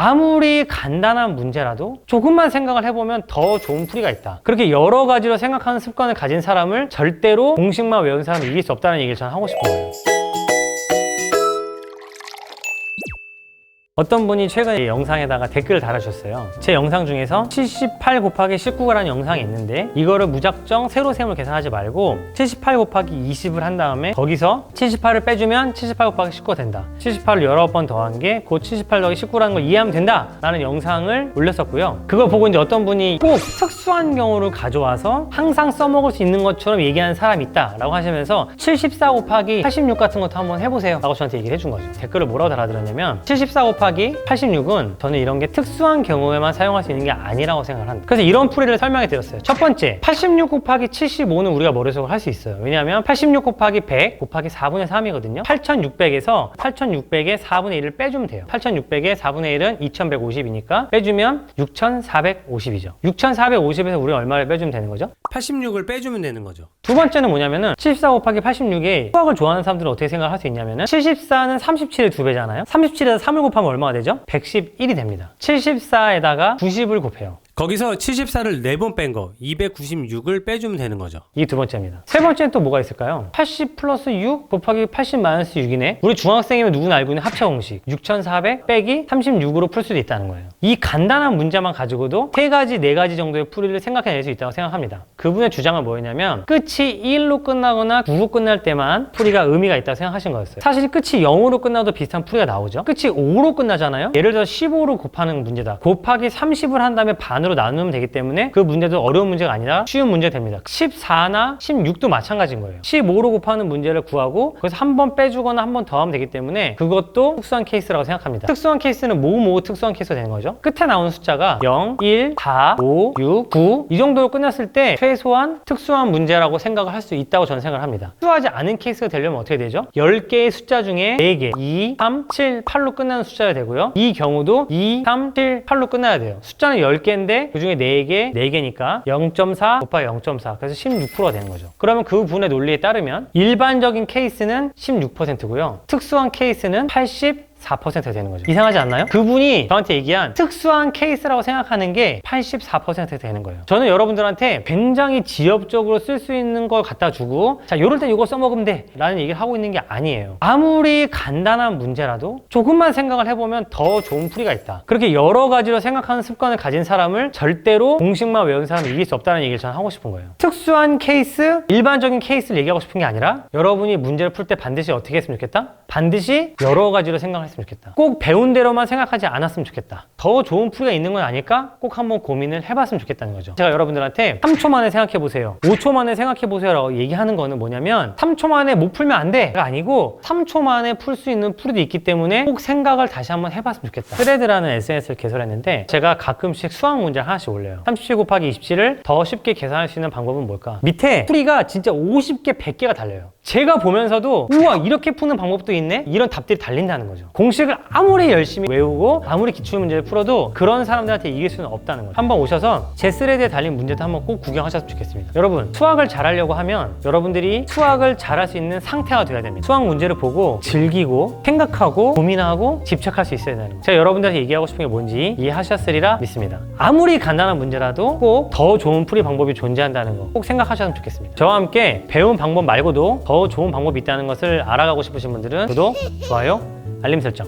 아무리 간단한 문제라도 조금만 생각을 해보면 더 좋은 풀이가 있다. 그렇게 여러 가지로 생각하는 습관을 가진 사람을 절대로 공식만 외운 사람을 이길 수 없다는 얘기를 저는 하고 싶은 거예요. 어떤 분이 최근에 영상에다가 댓글을 달아주셨어요. 제 영상 중에서 78 곱하기 19가라는 영상이 있는데 이거를 무작정 세로 세모를 계산하지 말고 78 곱하기 20을 한 다음에 거기서 78을 빼주면 78 곱하기 19가 된다. 78을 여러 번 더한 게그78 더하기 19라는 걸 이해하면 된다. 라는 영상을 올렸었고요. 그걸 보고 이제 어떤 분이 꼭 특수한 경우를 가져와서 항상 써먹을 수 있는 것처럼 얘기하는 사람이 있다. 라고 하시면서 74 곱하기 86 같은 것도 한번 해보세요. 라고 저한테 얘기를 해준 거죠. 댓글을 뭐라고 달아드렸냐면 74 곱하기 86은 저는 이런 게 특수한 경우에만 사용할 수 있는 게 아니라고 생각을 합니다. 그래서 이런 풀이를 설명해 드렸어요. 첫 번째, 86 곱하기 75는 우리가 머릿속으로 할 수 있어요. 왜냐하면 86 곱하기 100 곱하기 4분의 3이거든요. 8600에서 8600의 4분의 1을 빼주면 돼요. 8600의 4분의 1은 2150이니까 빼주면 6450이죠. 6450에서 우리 가 얼마를 빼주면 되는 거죠? 86을 빼주면 되는 거죠. 두 번째는 뭐냐면은 74 곱하기 86에 수학을 좋아하는 사람들은 어떻게 생각을 할수 있냐면은 74는 37의 두 배잖아요. 37에서 3을 곱하면 얼마가 되죠? 111이 됩니다. 74에다가 90을 곱해요. 거기서 74를 4번 뺀 거 296을 빼주면 되는 거죠. 이게 두 번째입니다. 세 번째는 또 뭐가 있을까요? 80 플러스 6 곱하기 80 마이너스 6이네. 우리 중학생이면 누구나 알고 있는 합차 공식. 6400 빼기 36으로 풀 수도 있다는 거예요. 이 간단한 문제만 가지고도 세 가지, 네 가지 정도의 풀이를 생각해낼 수 있다고 생각합니다. 그분의 주장은 뭐였냐면 끝이 1로 끝나거나 9로 끝날 때만 풀이가 의미가 있다고 생각하신 거였어요. 사실 끝이 0으로 끝나도 비슷한 풀이가 나오죠. 끝이 5로 끝나잖아요. 예를 들어 15로 곱하는 문제다. 곱하기 30을 한 다음에 반으로 나누면 되기 때문에 그 문제도 어려운 문제가 아니라 쉬운 문제가 됩니다. 14나 16도 마찬가지인 거예요. 15로 곱하는 문제를 구하고 거기서 한 번 빼주거나 한 번 더하면 되기 때문에 그것도 특수한 케이스라고 생각합니다. 특수한 케이스는 모우 특수한 케이스가 되는 거죠. 끝에 나오는 숫자가 0, 1, 4, 5, 6, 9 이 정도로 끝났을 때 최소한 특수한 문제라고 생각을 할 수 있다고 저는 생각을 합니다. 특수하지 않은 케이스가 되려면 어떻게 되죠? 10개의 숫자 중에 4개, 2, 3, 7, 8로 끝나는 숫자가 되고요. 이 경우도 2, 3, 7, 8로 끝나야 돼요. 숫자는 10개인데 그 중에 4개, 4개니까 0.4 곱하기 0.4 그래서 16%가 되는 거죠. 그러면 그 분의 논리에 따르면 일반적인 케이스는 16%고요. 특수한 케이스는 80 4%가 되는 거죠. 이상하지 않나요? 그분이 저한테 얘기한 특수한 케이스라고 생각하는 게 84% 되는 거예요. 저는 여러분들한테 굉장히 지엽적으로 쓸 수 있는 걸 갖다 주고 자, 요럴 때 이거 써먹으면 돼 라는 얘기를 하고 있는 게 아니에요. 아무리 간단한 문제라도 조금만 생각을 해보면 더 좋은 풀이가 있다. 그렇게 여러 가지로 생각하는 습관을 가진 사람을 절대로 공식만 외운 사람을 이길 수 없다는 얘기를 저는 하고 싶은 거예요. 특수한 케이스, 일반적인 케이스를 얘기하고 싶은 게 아니라 여러분이 문제를 풀 때 반드시 어떻게 했으면 좋겠다? 반드시 여러 가지로 생각을 했으면 좋겠다. 꼭 배운 대로만 생각하지 않았으면 좋겠다. 더 좋은 풀이가 있는 건 아닐까? 꼭 한번 고민을 해봤으면 좋겠다는 거죠. 제가 여러분들한테 3초 만에 생각해 보세요. 5초 만에 생각해 보세요 라고 얘기하는 거는 뭐냐면 3초 만에 못 풀면 안 돼 가 아니고 3초 만에 풀 수 있는 풀이도 있기 때문에 꼭 생각을 다시 한번 해봤으면 좋겠다. 스레드라는 SNS를 개설했는데 제가 가끔씩 수학 문제를 하나씩 올려요. 37 곱하기 27을 더 쉽게 계산할 수 있는 방법은 뭘까? 밑에 풀이가 진짜 50개, 100개가 달려요. 제가 보면서도 우와 이렇게 푸는 방법도 있네? 이런 답들이 달린다는 거죠. 공식을 아무리 열심히 외우고 아무리 기출문제를 풀어도 그런 사람들한테 이길 수는 없다는 거죠. 한번 오셔서 제 스레드에 달린 문제도 한번 꼭 구경하셨으면 좋겠습니다. 여러분 수학을 잘하려고 하면 여러분들이 수학을 잘할 수 있는 상태가 돼야 됩니다. 수학 문제를 보고 즐기고 생각하고 고민하고 집착할 수 있어야 되는 거죠. 제가 여러분들한테 얘기하고 싶은 게 뭔지 이해하셨으리라 믿습니다. 아무리 간단한 문제라도 꼭 더 좋은 풀이 방법이 존재한다는 거 꼭 생각하셨으면 좋겠습니다. 저와 함께 배운 방법 말고도 더 좋은 방법이 있다는 것을 알아가고 싶으신 분들은 구독, 좋아요, 알림 설정